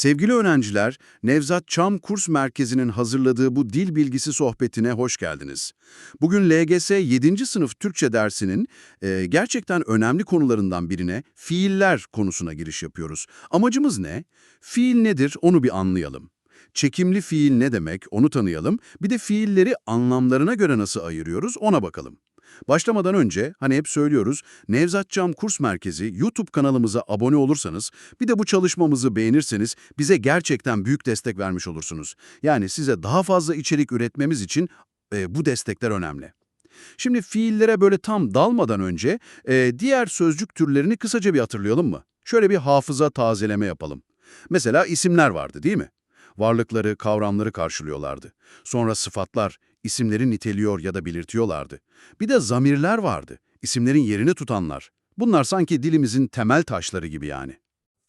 Sevgili öğrenciler, Nevzat Çam Kurs Merkezi'nin hazırladığı bu dil bilgisi sohbetine hoş geldiniz. Bugün LGS 7. sınıf Türkçe dersinin e, gerçekten önemli konularından birine fiiller konusuna giriş yapıyoruz. Amacımız ne? Fiil nedir onu bir anlayalım. Çekimli fiil ne demek onu tanıyalım. Bir de fiilleri anlamlarına göre nasıl ayırıyoruz ona bakalım. Başlamadan önce hani hep söylüyoruz Nevzat Cam Kurs Merkezi YouTube kanalımıza abone olursanız bir de bu çalışmamızı beğenirseniz bize gerçekten büyük destek vermiş olursunuz. Yani size daha fazla içerik üretmemiz için e, bu destekler önemli. Şimdi fiillere böyle tam dalmadan önce e, diğer sözcük türlerini kısaca bir hatırlayalım mı? Şöyle bir hafıza tazeleme yapalım. Mesela isimler vardı değil mi? Varlıkları, kavramları karşılıyorlardı. Sonra sıfatlar, isimleri niteliyor ya da belirtiyorlardı. Bir de zamirler vardı, isimlerin yerini tutanlar. Bunlar sanki dilimizin temel taşları gibi yani.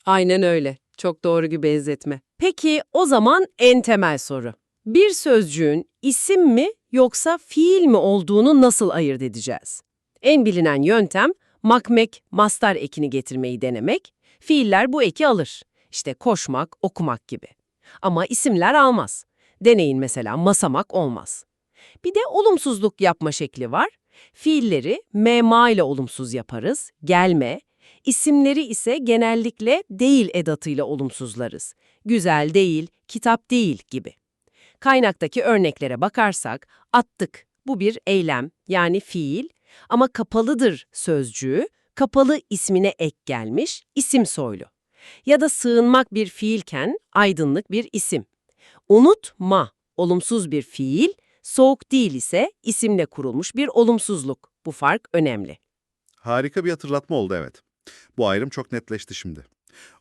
Aynen öyle. Çok doğru bir benzetme. Peki o zaman en temel soru. Bir sözcüğün isim mi yoksa fiil mi olduğunu nasıl ayırt edeceğiz? En bilinen yöntem makmek, mastar ekini getirmeyi denemek. Fiiller bu eki alır. İşte koşmak, okumak gibi. Ama isimler almaz. Deneyin mesela masamak olmaz. Bir de olumsuzluk yapma şekli var. Fiilleri mema ile olumsuz yaparız, gelme. İsimleri ise genellikle değil edatıyla olumsuzlarız. Güzel değil, kitap değil gibi. Kaynaktaki örneklere bakarsak attık. Bu bir eylem yani fiil ama kapalıdır sözcüğü, kapalı ismine ek gelmiş, isim soylu. Ya da sığınmak bir fiilken aydınlık bir isim. Unutma, olumsuz bir fiil, soğuk değil ise isimle kurulmuş bir olumsuzluk. Bu fark önemli. Harika bir hatırlatma oldu evet. Bu ayrım çok netleşti şimdi.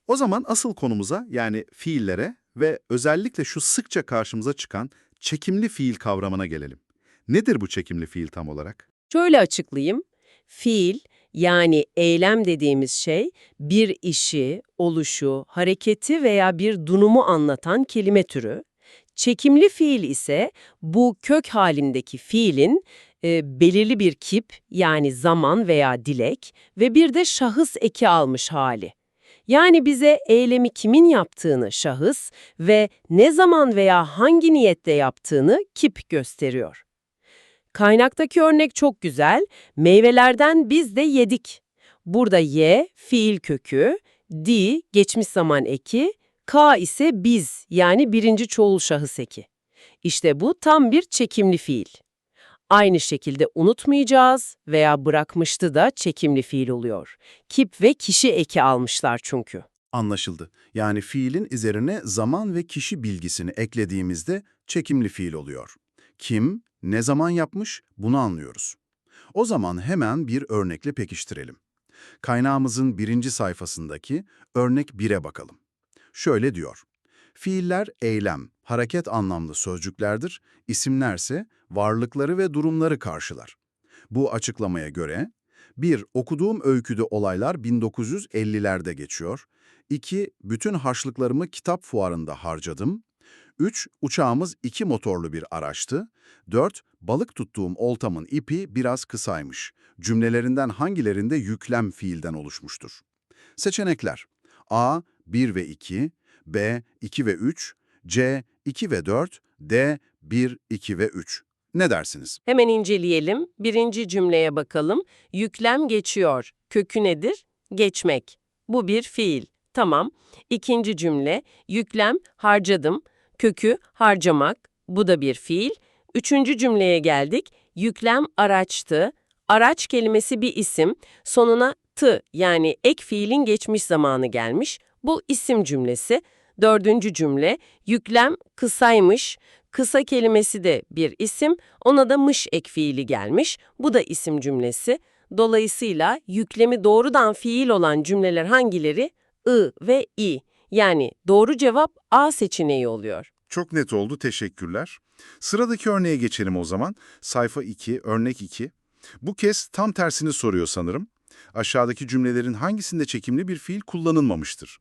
O zaman asıl konumuza yani fiillere ve özellikle şu sıkça karşımıza çıkan çekimli fiil kavramına gelelim. Nedir bu çekimli fiil tam olarak? Şöyle açıklayayım. Fiil yani eylem dediğimiz şey bir işi, oluşu, hareketi veya bir durumu anlatan kelime türü. Çekimli fiil ise bu kök halindeki fiilin e, belirli bir kip yani zaman veya dilek ve bir de şahıs eki almış hali. Yani bize eylemi kimin yaptığını şahıs ve ne zaman veya hangi niyette yaptığını kip gösteriyor. Kaynaktaki örnek çok güzel. Meyvelerden biz de yedik. Burada ye, fiil kökü, di, geçmiş zaman eki, ka ise biz yani birinci çoğul şahıs eki. İşte bu tam bir çekimli fiil. Aynı şekilde unutmayacağız veya bırakmıştı da çekimli fiil oluyor. Kip ve kişi eki almışlar çünkü. Anlaşıldı. Yani fiilin üzerine zaman ve kişi bilgisini eklediğimizde çekimli fiil oluyor. Kim, ne zaman yapmış bunu anlıyoruz. O zaman hemen bir örnekle pekiştirelim. Kaynağımızın birinci sayfasındaki örnek 1'e bakalım. Şöyle diyor. Fiiller eylem, hareket anlamlı sözcüklerdir, isimlerse varlıkları ve durumları karşılar. Bu açıklamaya göre 1. Okuduğum öyküde olaylar 1950'lerde geçiyor. 2. Bütün harçlıklarımı kitap fuarında harcadım. 3. Uçağımız iki motorlu bir araçtı. 4. Balık tuttuğum oltamın ipi biraz kısaymış. Cümlelerinden hangilerinde yüklem fiilden oluşmuştur? Seçenekler A. 1 ve 2 B. 2 ve 3 C. 2 ve 4 D. 1, 2 ve 3 Ne dersiniz? Hemen inceleyelim. Birinci cümleye bakalım. Yüklem geçiyor. Kökü nedir? Geçmek. Bu bir fiil. Tamam. İkinci cümle. Yüklem harcadım. Kökü harcamak. Bu da bir fiil. Üçüncü cümleye geldik. Yüklem araçtı. Araç kelimesi bir isim. Sonuna t yani ek fiilin geçmiş zamanı gelmiş. Bu isim cümlesi. Dördüncü cümle. Yüklem kısaymış. Kısa kelimesi de bir isim. Ona da mış ek fiili gelmiş. Bu da isim cümlesi. Dolayısıyla yüklemi doğrudan fiil olan cümleler hangileri? I ve i. Yani doğru cevap A seçeneği oluyor. Çok net oldu, teşekkürler. Sıradaki örneğe geçelim o zaman. Sayfa 2, örnek 2. Bu kez tam tersini soruyor sanırım. Aşağıdaki cümlelerin hangisinde çekimli bir fiil kullanılmamıştır?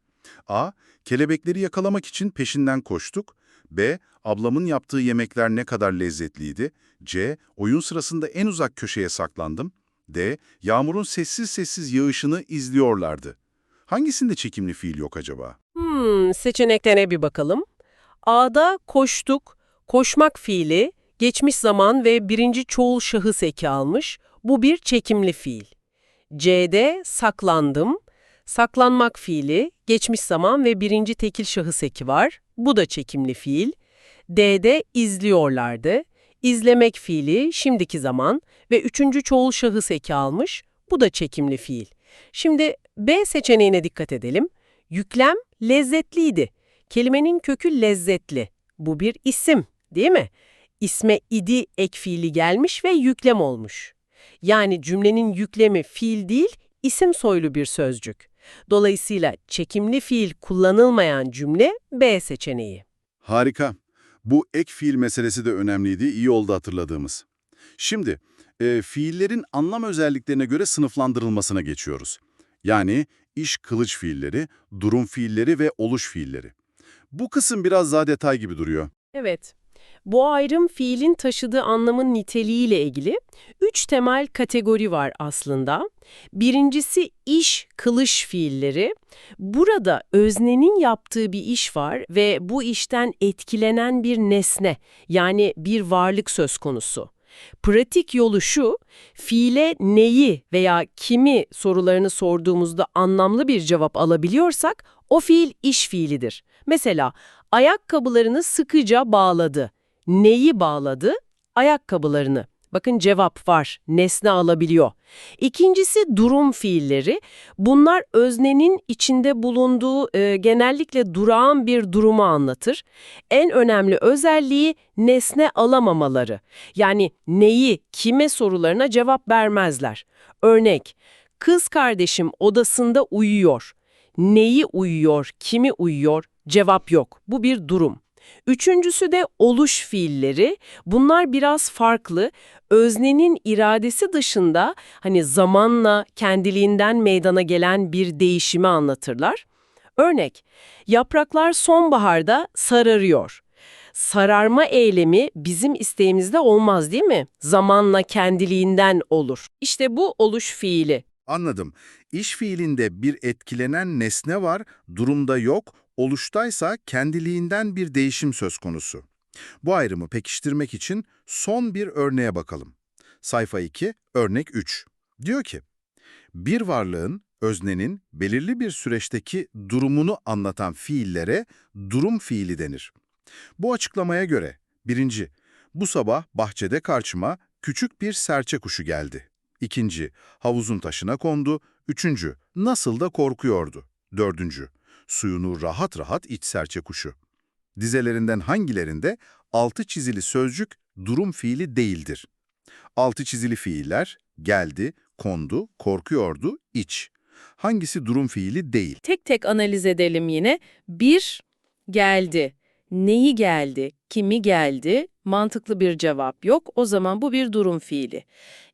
A. Kelebekleri yakalamak için peşinden koştuk. B. Ablamın yaptığı yemekler ne kadar lezzetliydi. C. Oyun sırasında en uzak köşeye saklandım. D. Yağmurun sessiz sessiz yağışını izliyorlardı. Hangisinde çekimli fiil yok acaba? Hmm, seçeneklerine bir bakalım. A'da koştuk, koşmak fiili, geçmiş zaman ve birinci çoğul şahıs eki almış. Bu bir çekimli fiil. C'de saklandım, saklanmak fiili, geçmiş zaman ve birinci tekil şahıs eki var. Bu da çekimli fiil. D'de izliyorlardı. İzlemek fiili, şimdiki zaman ve üçüncü çoğul şahıs eki almış. Bu da çekimli fiil. Şimdi B seçeneğine dikkat edelim. Yüklem lezzetliydi. Kelimenin kökü lezzetli. Bu bir isim, değil mi? İsme idi ek fiili gelmiş ve yüklem olmuş. Yani cümlenin yüklemi fiil değil, isim soylu bir sözcük. Dolayısıyla çekimli fiil kullanılmayan cümle B seçeneği. Harika. Bu ek fiil meselesi de önemliydi, iyi oldu hatırladığımız. Şimdi, e, fiillerin anlam özelliklerine göre sınıflandırılmasına geçiyoruz. Yani iş kılıç fiilleri, durum fiilleri ve oluş fiilleri. Bu kısım biraz daha detay gibi duruyor. Evet. Bu ayrım fiilin taşıdığı anlamın niteliğiyle ilgili üç temel kategori var aslında. Birincisi iş, kılış fiilleri. Burada öznenin yaptığı bir iş var ve bu işten etkilenen bir nesne yani bir varlık söz konusu. Pratik yolu şu, fiile neyi veya kimi sorularını sorduğumuzda anlamlı bir cevap alabiliyorsak o fiil iş fiilidir. Mesela ayakkabılarını sıkıca bağladı. Neyi bağladı? Ayakkabılarını. Bakın cevap var, nesne alabiliyor. İkincisi durum fiilleri. Bunlar öznenin içinde bulunduğu e, genellikle durağan bir durumu anlatır. En önemli özelliği nesne alamamaları. Yani neyi, kime sorularına cevap vermezler. Örnek, kız kardeşim odasında uyuyor. Neyi uyuyor, kimi uyuyor? Cevap yok. Bu bir durum. Üçüncüsü de oluş fiilleri. Bunlar biraz farklı. Öznenin iradesi dışında hani zamanla kendiliğinden meydana gelen bir değişimi anlatırlar. Örnek, yapraklar sonbaharda sararıyor. Sararma eylemi bizim isteğimizde olmaz değil mi? Zamanla kendiliğinden olur. İşte bu oluş fiili. Anladım. İş fiilinde bir etkilenen nesne var, durumda yok, oluştaysa kendiliğinden bir değişim söz konusu. Bu ayrımı pekiştirmek için son bir örneğe bakalım. Sayfa 2, örnek 3. Diyor ki, bir varlığın, öznenin belirli bir süreçteki durumunu anlatan fiillere durum fiili denir. Bu açıklamaya göre, birinci, bu sabah bahçede karşıma küçük bir serçe kuşu geldi. İkinci, havuzun taşına kondu. Üçüncü, nasıl da korkuyordu. Dördüncü, suyunu rahat rahat iç serçe kuşu. Dizelerinden hangilerinde altı çizili sözcük durum fiili değildir? Altı çizili fiiller geldi, kondu, korkuyordu, iç. Hangisi durum fiili değil? Tek tek analiz edelim yine. Bir, geldi. Neyi geldi, kimi geldi? Mantıklı bir cevap yok. O zaman bu bir durum fiili.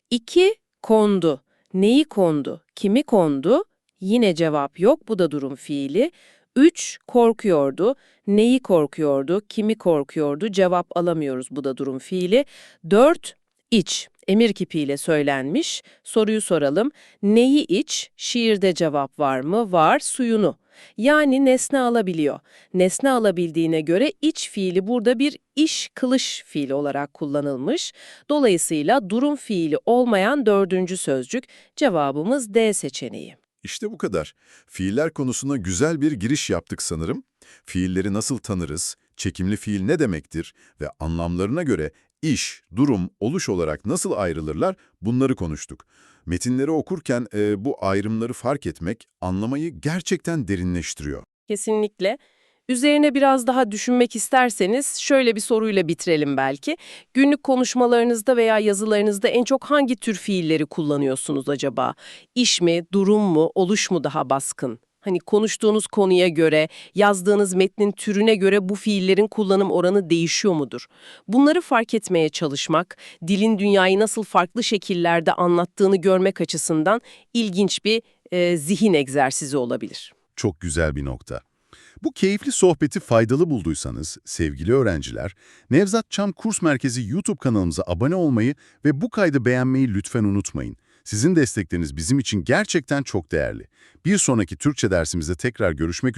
İki, kondu. Neyi kondu, kimi kondu? Yine cevap yok. Bu da durum fiili. Üç, korkuyordu. Neyi korkuyordu, kimi korkuyordu? Cevap alamıyoruz. Bu da durum fiili. Dört, iç. Emir kipiyle söylenmiş. Soruyu soralım. Neyi iç? Şiirde cevap var mı? Var. Suyunu. Yani nesne alabiliyor. Nesne alabildiğine göre iç fiili burada bir iş kılış fiili olarak kullanılmış. Dolayısıyla durum fiili olmayan dördüncü sözcük cevabımız D seçeneği. İşte bu kadar. Fiiller konusuna güzel bir giriş yaptık sanırım. Fiilleri nasıl tanırız, çekimli fiil ne demektir ve anlamlarına göre iş, durum, oluş olarak nasıl ayrılırlar bunları konuştuk. Metinleri okurken e, bu ayrımları fark etmek anlamayı gerçekten derinleştiriyor. Kesinlikle. Üzerine biraz daha düşünmek isterseniz şöyle bir soruyla bitirelim belki. Günlük konuşmalarınızda veya yazılarınızda en çok hangi tür fiilleri kullanıyorsunuz acaba? İş mi, durum mu, oluş mu daha baskın? Hani konuştuğunuz konuya göre, yazdığınız metnin türüne göre bu fiillerin kullanım oranı değişiyor mudur? Bunları fark etmeye çalışmak, dilin dünyayı nasıl farklı şekillerde anlattığını görmek açısından ilginç bir e, zihin egzersizi olabilir. Çok güzel bir nokta. Bu keyifli sohbeti faydalı bulduysanız sevgili öğrenciler, Nevzat Çam Kurs Merkezi YouTube kanalımıza abone olmayı ve bu kaydı beğenmeyi lütfen unutmayın. Sizin destekleriniz bizim için gerçekten çok değerli. Bir sonraki Türkçe dersimizde tekrar görüşmek üzere.